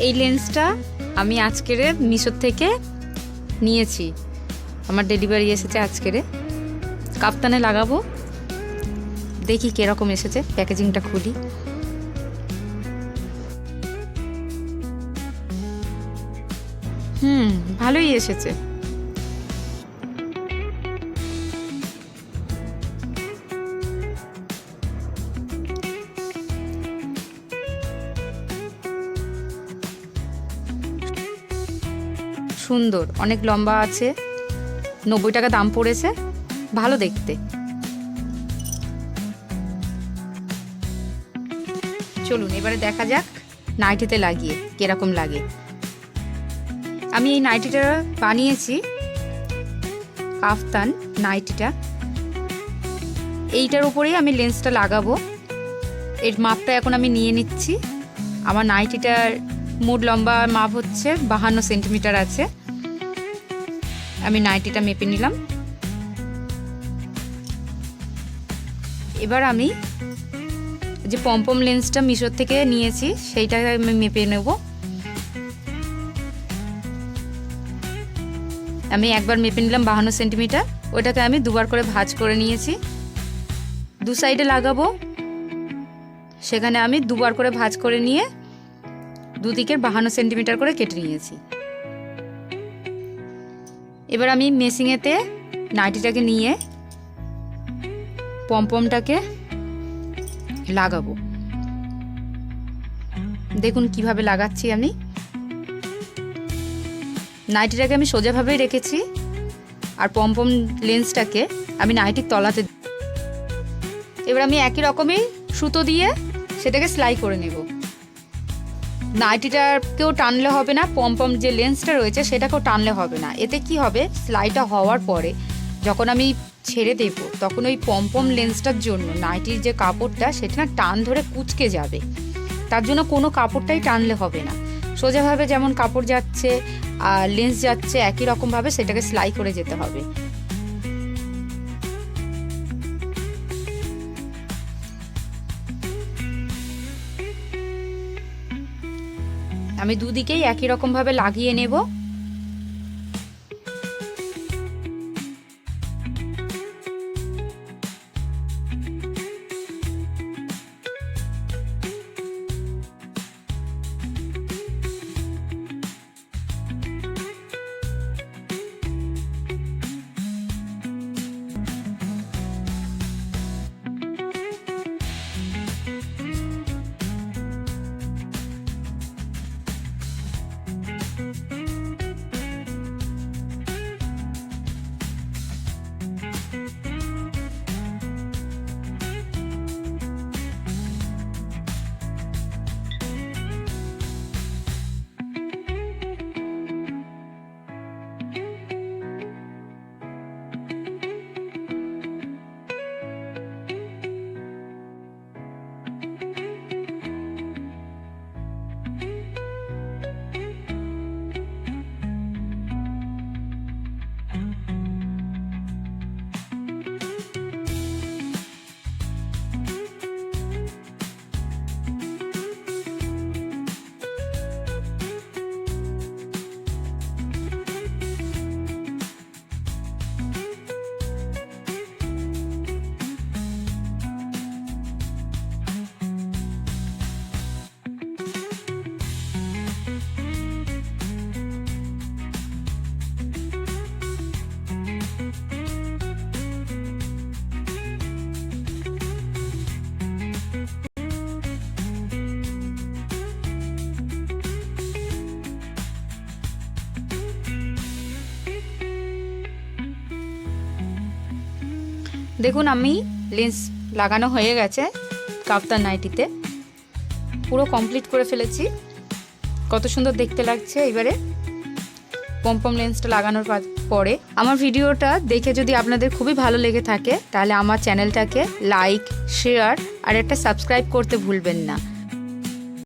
এই লেন্সটা আমি আজকের মিশোর থেকে নিয়েছি। আমার ডেলিভারি এসেছে আজকেরে। কাপ্তানে লাগাবো। দেখি কীরকম এসেছে। প্যাকেজিংটা খুলি। হুম, ভালোই এসেছে। সুন্দর, অনেক লম্বা আছে। নব্বই টাকা দাম পড়েছে, ভালো দেখতে। চলুন, এবারে দেখা যাক নাইটিতে লাগিয়ে, কীরকম লাগে। আমি এই নাইটিটা বানিয়েছি, কাফতান নাইটিটা। এইটার উপরেই আমি লেন্সটা লাগাবো। এর মাপটা এখন আমি নিয়ে নিচ্ছি। আমার নাইটিটার মোট লম্বা মাপ হচ্ছে, বাহান্ন সেন্টিমিটার আছে। আমি নাইটিটা মেপে নিলাম। এবার আমি যে পম্পম লেন্সটা মিশোর থেকে নিয়েছি, সেইটা আমি মেপে নেব। আমি একবার মেপে নিলাম বাহান্ন সেন্টিমিটার। ওটাকে আমি দুবার করে ভাজ করে নিয়েছি। দু সাইডে লাগাবো। সেখানে আমি দুবার করে ভাজ করে নিয়ে দুদিকের বাহান্ন সেন্টিমিটার করে কেটে নিয়েছি। এবার আমি মেশিংয়েতে নাইটিটাকে নিয়ে পমপমটাকে লাগাবো। দেখুন কীভাবে লাগাচ্ছি আমি। নাইটিটাকে আমি সোজাভাবেই রেখেছি আর পমপম লেন্সটাকে আমি নাইটির তলাতে এবার আমি একই রকমই সুতো দিয়ে সেটাকে সেলাই করে নেব। নাইটিটাকেও টানলে হবে না পমপম যে লেন্সটা রয়েছে সেটাকেও টানলে হবে না। এতে কি হবে? সেলাইটা হওয়ার পরে যখন আমি ছেড়ে দেব, তখন ওই পমপম লেন্সটার জন্য নাইটির যে কাপড়টা সেটা না টান ধরে কুচকে যাবে। তার জন্য কোনো কাপড়টাই টানলে হবে না। সোজাভাবে যেমন কাপড় যাচ্ছে আর লেন্স যাচ্ছে, একই রকমভাবে সেটাকে সেলাই করে যেতে হবে। আমি দুদিকেই একই রকমভাবে লাগিয়ে নেব। দেখুন আমি লেন্স লাগানো হয়ে গেছে কাপ্তান নাইটিতে। পুরো কমপ্লিট করে ফেলেছি। কত সুন্দর দেখতে লাগছে এবারে। পম্পম লেন্সটা লাগানোর পরে। আমার ভিডিওটা দেখে যদি আপনাদের খুবই ভালো লেগে থাকে, তাহলে আমার চ্যানেলটাকে লাইক শেয়ার আর একটা সাবস্ক্রাইব করতে ভুলবেন না।